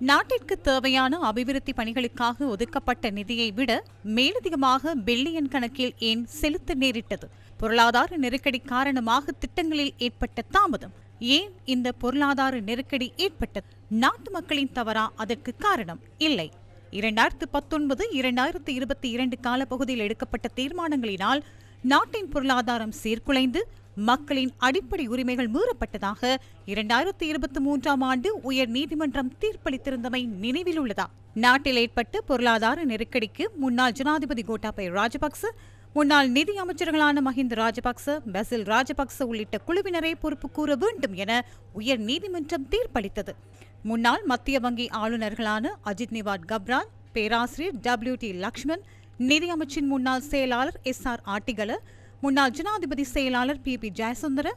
நாட்டிற்கு தேவையான அபிவிருத்தி பணிகளுக்காக ஒதுக்கப்பட்ட நிதியை விட மேலதிகமாக பில்லியன் கணக்கில் ஏன் செலுத்த நேரிட்டது? பொருளாதார நெருக்கடி காரணமாக திட்டங்களில் ஏற்பட்ட தாமதம். ஏன் இந்த பொருளாதார நெருக்கடி ஏற்பட்டது? நாட்டு மக்களின் தவறா? அதற்கு காரணம் இல்லை. இரண்டாயிரத்து பத்தொன்பது இரண்டாயிரத்து இருபத்தி இரண்டு காலப்பகுதியில் எடுக்கப்பட்ட தீர்மானங்களினால் நாட்டின் பொருளாதாரம் சீர்குலைந்து மக்களின் அடிப்படை உரிமைகள் மீறப்பட்டதாக இரண்டாயிரத்தி இருபத்தி மூன்றாம் ஆண்டு உயர் நீதிமன்றம் தீர்ப்பளித்திருந்தமை நினைவில் உள்ளதா? நாட்டில் ஏற்பட்ட பொருளாதார நெருக்கடிக்கு முன்னாள் ஜனாதிபதி கோட்டாபய ராஜபக்ச முன்னாள் நிதி அமைச்சர்களான மஹிந்த ராஜபக்ச பசில் ராஜபக்ச உள்ளிட்ட குழுவினரை பொறுப்பு கூற வேண்டும் என உயர் நீதிமன்றம் தீர்ப்பளித்தது. முன்னாள் மத்திய வங்கி ஆளுநர்களான அஜித் நிவாட் கப்ரால் பேராசிரியர் டபிள்யூ டி லக்ஷ்மன் நிதி அமைச்சின் முன்னாள் செயலாளர் எஸ் ஆர் ஆட்டிகல முன்னாள் ஜனாதிபதி செயலாளர் பி பி ஜெயசுந்தர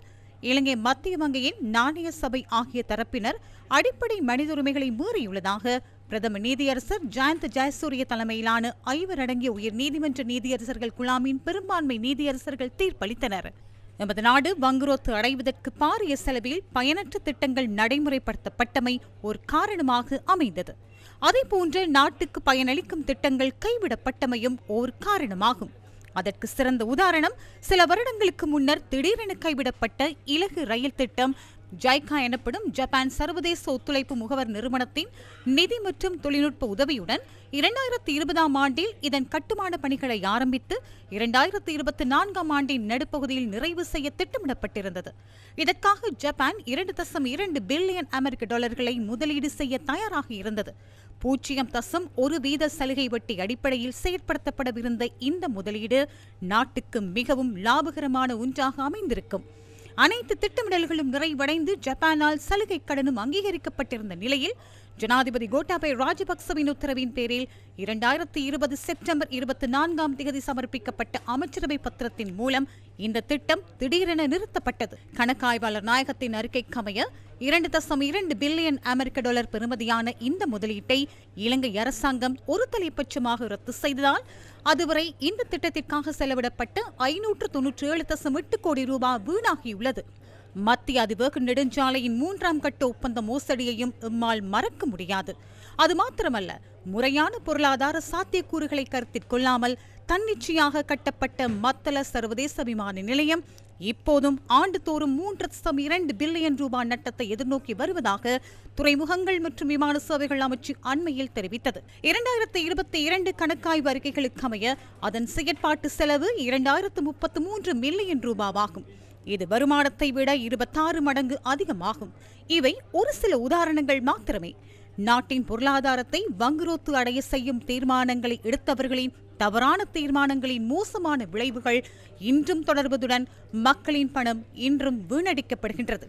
இலங்கை மத்திய வங்கியின் நாணய சபை ஆகிய தரப்பினர் அடிப்படை மனித உரிமைகளை மீறியுள்ளதாக பிரதம நீதியரசர் ஜயந்த் ஜெயசூரிய தலைமையிலான ஐவர் அடங்கிய உயர் நீதிமன்ற நீதியரசர்கள் குழாமின் பெரும்பான்மை நீதியரசர்கள் தீர்ப்பளித்தனர். நமது நாடு வங்குரோத்து அடைவதற்கு பாரிய செலவில் பயனற்ற திட்டங்கள் நடைமுறைப்படுத்தப்பட்டமை ஒரு காரணமாக அமைந்தது. அதேபோன்று நாட்டுக்கு பயனளிக்கும் திட்டங்கள் கைவிடப்பட்டமையும் ஓர் காரணமாகும். அதற்கு சிறந்த உதாரணம் சில வருடங்களுக்கு முன்னர் திடீரென கைவிடப்பட்ட இலகு ரயில் திட்டம் ஜைகா எனப்படும் ஜப்பான் சர்வதேச ஒத்துழைப்பு முகவர் நிறுவனத்தின் நிதி மற்றும் தொழில்நுட்ப உதவியுடன் இரண்டாயிரத்தி இருபதாம் ஆண்டில் இதன் கட்டுமான பணிகளை ஆரம்பித்து இரண்டாயிரத்தி இருபத்தி நான்காம் ஆண்டின் நடுப்பகுதியில் நிறைவு செய்ய திட்டமிடப்பட்டிருந்தது. இதற்காக ஜப்பான் இரண்டு தசம் இரண்டு பில்லியன் அமெரிக்க டாலர்களை முதலீடு செய்ய தயாராக இருந்தது. பூஜ்ஜியம் தசம் ஒரு வீத சலுகை வட்டி அடிப்படையில் செயற்படுத்தப்படவிருந்த இந்த முதலீடு நாட்டுக்கு மிகவும் லாபகரமான ஒன்றாக அமைந்திருக்கும். அனைத்து திட்டமிடல்களும் நிறைவடைந்து ஜப்பானால் சலுகை கடனும் அங்கீகரிக்கப்பட்டிருந்த நிலையில் ஜனாதிபதி கோட்டாபய ராஜபக்சவின் உத்தரவின் பேரில் இரண்டாயிரத்தி இருபது செப்டம்பர் இருபத்தி நான்காம் தேதி சமர்ப்பிக்கப்பட்ட அமைச்சரவை பத்திரத்தின் மூலம் இந்த திட்டம் திடீரென நிறுத்தப்பட்டது. கணக்காய்வாளர் நாயகத்தின் அறிக்கைக்கமைய இரண்டு தசம் இரண்டு பில்லியன் அமெரிக்க டாலர் பெறுமதியான இந்த முதலீட்டை இலங்கை அரசாங்கம் ஒரு தலைப்பட்சமாக ரத்து செய்ததால் அதுவரை இந்த திட்டத்திற்காக செலவிடப்பட்ட ஐநூற்று தொன்னூற்றி ஏழு தசம் எட்டு கோடி ரூபாய் வீணாகியுள்ளது. மத்திய அதிபர் நெடுஞ்சாலையின் மூன்றாம் கட்ட ஒப்பந்த மோசடியையும் இம்மால் மறக்க முடியாது. அது மாத்திரமல்ல முறையான பொருளாதார சாத்தியக்கூறுகளை கருத்தில் கொள்ளாமல் தன்னிச்சையாக கட்டப்பட்ட மத்தள சர்வதேச விமான நிலையம் இப்போதும் ஆண்டுதோறும் மூன்று தசம் இரண்டு பில்லியன் ரூபாய் நட்டத்தை எதிர்நோக்கி வருவதாக துறைமுகங்கள் மற்றும் விமான சேவைகள் அமைச்சு அண்மையில் தெரிவித்தது. இரண்டாயிரத்தி இருபத்தி இரண்டு கணக்காய்வு அறிக்கைகளுக்கு அமைய அதன் செயற்பாட்டு செலவு இரண்டாயிரத்து முப்பத்து மூன்று மில்லியன் ரூபாவாகும். இது வருமானத்தை விட இருபத்தாறு மடங்கு அதிகமாகும். இவை ஒரு சில உதாரணங்கள் மாத்திரமே. நாட்டின் பொருளாதாரத்தை வங்குரோத்து அடைய செய்யும் தீர்மானங்களை எடுத்தவர்களின் தவறான தீர்மானங்களின் மோசமான விளைவுகள் இன்றும் தொடர்வதுடன் மக்களின் பணம் இன்றும் வீணடிக்கப்படுகின்றது.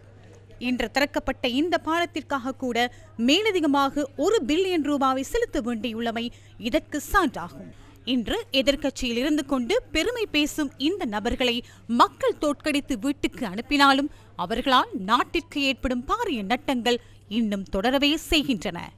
இன்று திறக்கப்பட்ட இந்த பாலத்திற்காக கூட மேலதிகமாக ஒரு பில்லியன் ரூபாவை செலுத்த வேண்டியுள்ளமை இதற்கு சான்றாகும். இன்று எதிர்க்கட்சியில் இருந்து கொண்டு பெருமை பேசும் இந்த நபர்களை மக்கள் தோற்கடித்து வீட்டுக்கு அனுப்பினாலும் அவர்களால் நாட்டிற்கு ஏற்படும் பாரிய நட்டங்கள் இன்னும் தொடரவே செய்கின்றன.